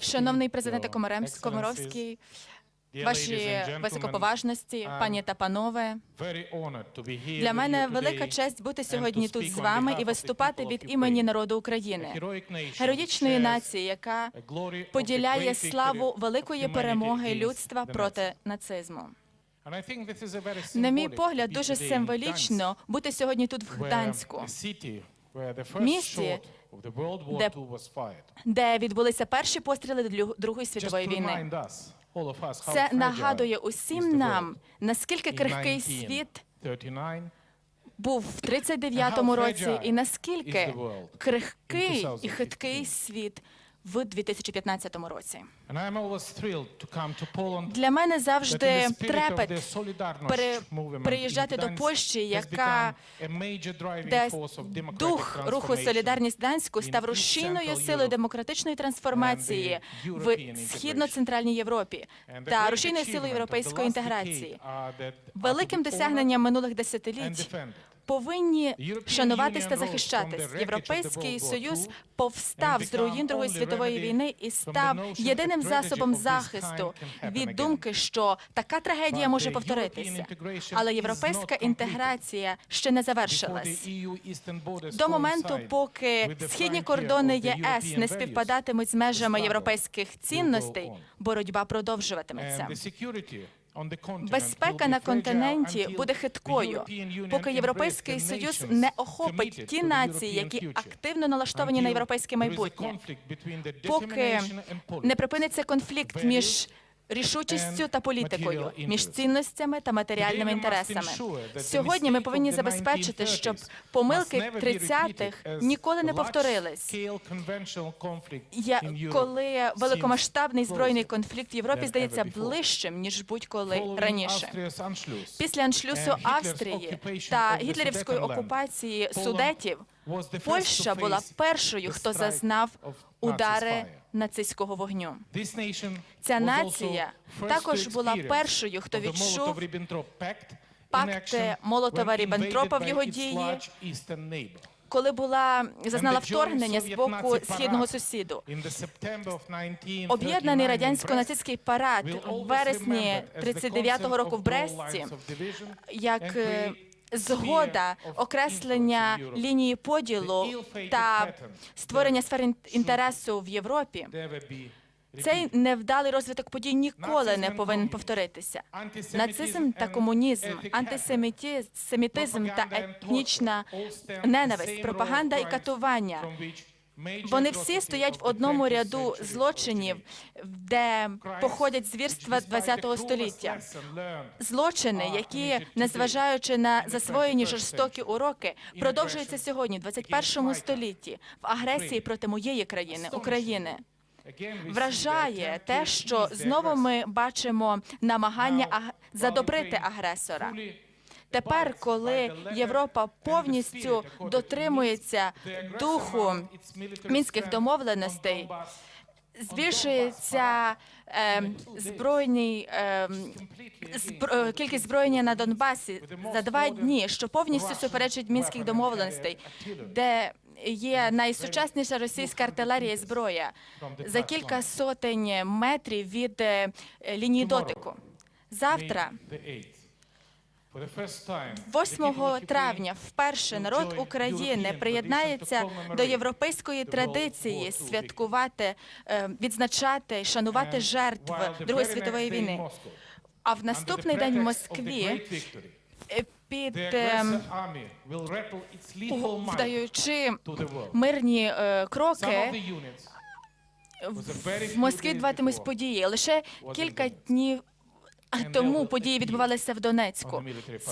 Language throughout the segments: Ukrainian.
Шановний президенте Комаровський, ваші високоповажності, пані та панове, для мене велика честь бути сьогодні тут з вами і виступати від імені народу України, героїчної нації, яка поділяє славу великої перемоги людства проти нацизму. На мій погляд, дуже символічно бути сьогодні тут в Гданську, місті, де- де відбулися перші постріли Дру- Другої світової війни. Це нагадує усім нам, наскільки крихкий світ був в 39-му році, і наскільки крихкий і хиткий світ в 2015 році. Для мене завжди трепет приїжджати до Польщі, яка де дух руху Солідарність Данську став рушійною силою демократичної трансформації в східно-центральній Європі та рушійною силою європейської інтеграції. Великим досягненням минулих десятиліть повинні шануватись та захищатись. Європейський союз повстав з руїн Другої світової війни і став єдиним засобом захисту від думки, що така трагедія може повторитися. Але європейська інтеграція ще не завершилась. До моменту, поки східні кордони ЄС не співпадатимуть з межами європейських цінностей, боротьба продовжуватиметься. Безпека на континенті буде хиткою, поки європейський союз не охопить ті нації, які активно налаштовані на європейське майбутнє, поки не припиниться конфлікт між рішучістю та політикою, між цінностями та матеріальними інтересами. Сьогодні ми повинні забезпечити, щоб помилки 30-х ніколи не повторились. Я коли великомасштабний збройний конфлікт в Європі здається ближчим ніж будь-коли раніше. Після аншлюсу Австрії та гітлерівської окупації судетів Польща була першою, хто зазнав удари нацистського вогню. Ця нація також була першою, хто відчув пакт Молотова Ріббентропа в його дії, коли була зазнала вторгнення з боку східного сусіду. Об'єднаний радянсько-нацистський парад в вересні 39-го року в Бресті, як згода окреслення лінії поділу та створення сфер інтересу в Європі. Цей невдалий розвиток подій ніколи не повинен повторитися. Нацизм та комунізм, антисемітизм та етнічна ненависть, пропаганда і катування. Вони всі стоять в одному ряду злочинів, де походять звірства ХХ століття. Злочини, які, незважаючи на засвоєні жорстокі уроки, продовжуються сьогодні, в 21 столітті, в агресії проти моєї країни, України. Вражає те, що знову ми бачимо намагання аг- задобрити агресора. Тепер, коли Європа повністю дотримується духу мінських домовленостей, збільшується е, збройний е, збро- кількість зброєння на Донбасі за два дні, що повністю суперечить мінських домовленостей, де є найсучасніша російська артилерія і зброя за кілька сотень метрів від е, лінії дотику. Завтра 8 травня вперше народ України приєднається до європейської традиції святкувати, е, відзначати і шанувати жертв Другої світової війни. А в наступний день в Москві е, під е, вдаючи мирні кроки, в Москві відбуватимуть події. Лише кілька днів тому події відбувалися в Донецьку.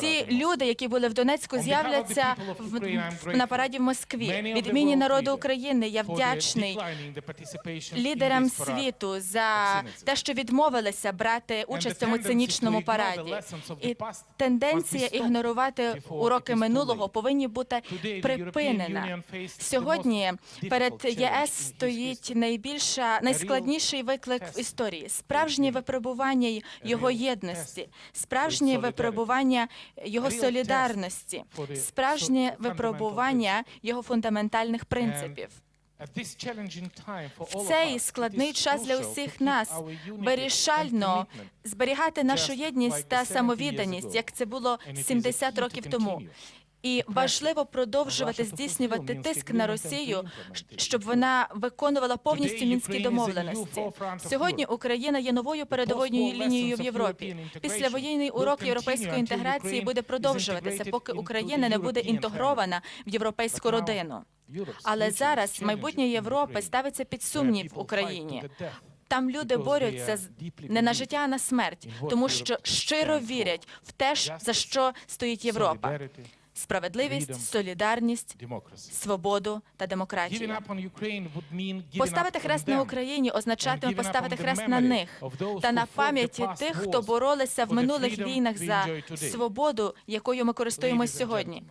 Ці люди, які були в Донецьку, з'являться на параді в Москві. Від імені народу України я вдячний лідерам світу за те, що відмовилися брати участь в цьому цинічному параді. І тенденція ігнорувати уроки минулого повинні бути припинена. Сьогодні перед ЄС стоїть найбільша найскладніший виклик в історії справжнє випробування його єдності, справжнє випробування його солідарності, справжнє випробування його фундаментальних принципів. В цей складний час для усіх нас вирішально зберігати нашу єдність та самовідданість, як це було 70 років тому. І важливо продовжувати здійснювати тиск на Росію, щоб вона виконувала повністю мінські домовленості. Сьогодні Україна є новою передовою лінією в Європі. Післявоєнний урок європейської інтеграції буде продовжуватися, поки Україна не буде інтегрована в європейську родину. Але зараз майбутнє Європи ставиться під сумнів в Україні. Там люди борються не на життя, а на смерть, тому що щиро вірять в те, за що стоїть Європа: справедливість, солідарність, свободу та демократію. Поставити хрест на Україні означатиме поставити хрест на них та на пам'яті тих, хто боролися в минулих війнах за свободу, якою ми користуємось сьогодні.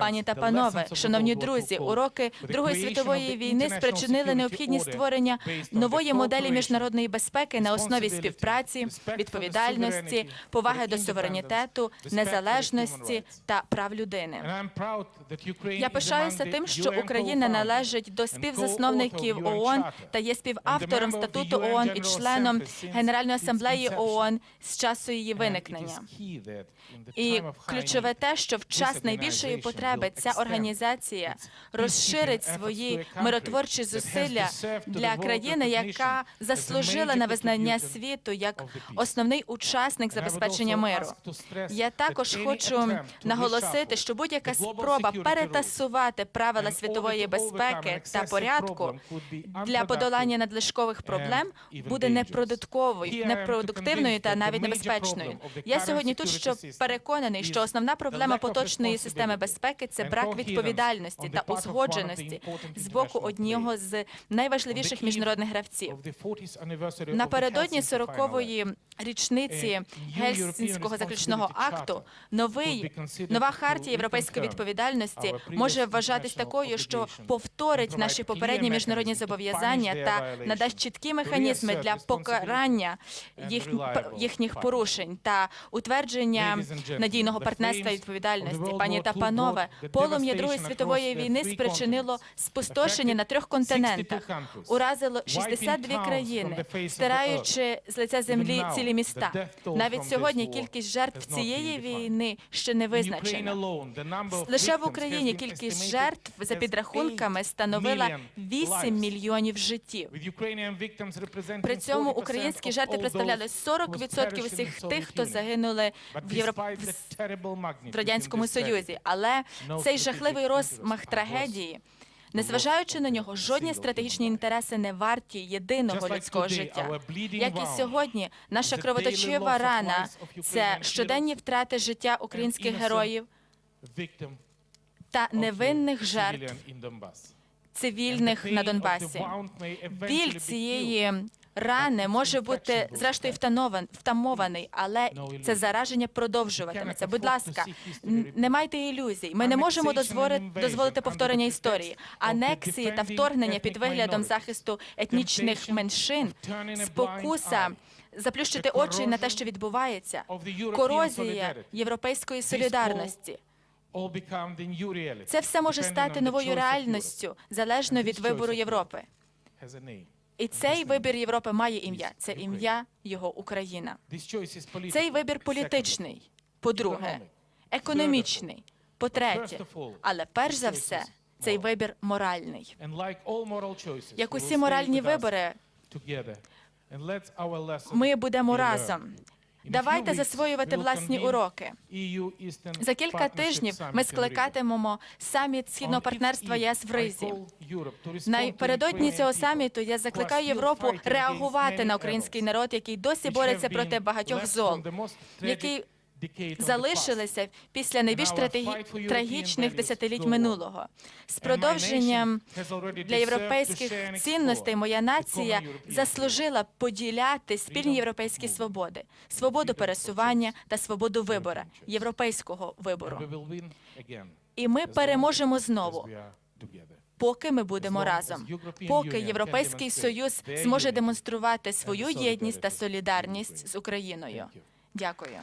Пані та панове, шановні друзі, уроки Другої світової війни спричинили необхідність створення нової моделі міжнародної безпеки на основі співпраці, відповідальності, поваги до суверенітету, незалежності та прав людини. Я пишаюся тим, що Україна належить до співзасновників ООН та є співавтором статуту ООН і членом Генеральної асамблеї ООН з часу її виникнення. І ключове те, що в час найбільшої потреби ця організація розширить свої миротворчі зусилля для країни, яка заслужила на визнання світу як основний учасник забезпечення миру. Я також хочу наголосити, що будь-яка спроба перетасувати правила світової безпеки та порядку для подолання надлишкових проблем буде непродуктовою, непродуктивною та навіть небезпечною. Я сьогодні тут, щоб переконаний, що основна проблема поточної системи безпеки це брак відповідальності та узгодженості з боку одного з найважливіших міжнародних гравців. Напередодні 40-ї річниці Гельсінського заключного акту новий нова хартія європейської відповідальності може вважатись такою, що повторить наші попередні міжнародні зобов'язання та надасть чіткі механізми для покарання їх, їхніх порушень та утвердження надійного партнерства і відповідальності. Пані та панове, полум'я Другої світової війни спричинило спустошення на трьох континентах, уразило 62 країни, стираючи з лиця землі цілі міста. Навіть сьогодні кількість жертв цієї війни ще не визначена. Лише в Україні кількість жертв за підрахунками становила 8 мільйонів життів. При цьому українські жертви представляли 40% усіх тих, хто загинули в Європ... в радянському союзі. Але цей жахливий розмах трагедії. Незважаючи на нього, жодні стратегічні інтереси не варті єдиного людського життя. Як і сьогодні, наша кровоточива рана це щоденні втрати життя українських героїв та невинних жертв цивільних на Донбасі. Біль цієї рани може бути зрештою втамований, але це зараження продовжуватиметься. Будь ласка, не майте ілюзій. Ми не можемо дозволити повторення історії. Анексії та вторгнення під виглядом захисту етнічних меншин, спокуса. Заплющити очі на те, що відбувається, корозія європейської солідарності. Це все може стати новою реальністю залежно від вибору Європи. І цей вибір Європи має ім'я. Це ім'я його Україна. Цей вибір політичний, по-друге, економічний, по-третє, але перш за все, цей вибір моральний. Як усі моральні вибори, ми будемо разом. Давайте засвоювати власні уроки. За кілька тижнів ми скликатимемо саміт східного партнерства ЄС в Ризі. Напередодні цього саміту я закликаю Європу реагувати на український народ, який досі бореться проти багатьох зол, які залишилися після найбільш трагічних десятиліть минулого. З продовженням для європейських цінностей моя нація заслужила поділяти спільні європейські свободи, свободу пересування та свободу вибора, європейського вибору. І ми переможемо знову. Поки ми будемо разом, поки Європейський Союз зможе демонструвати свою єдність та солідарність з Україною. Дякую.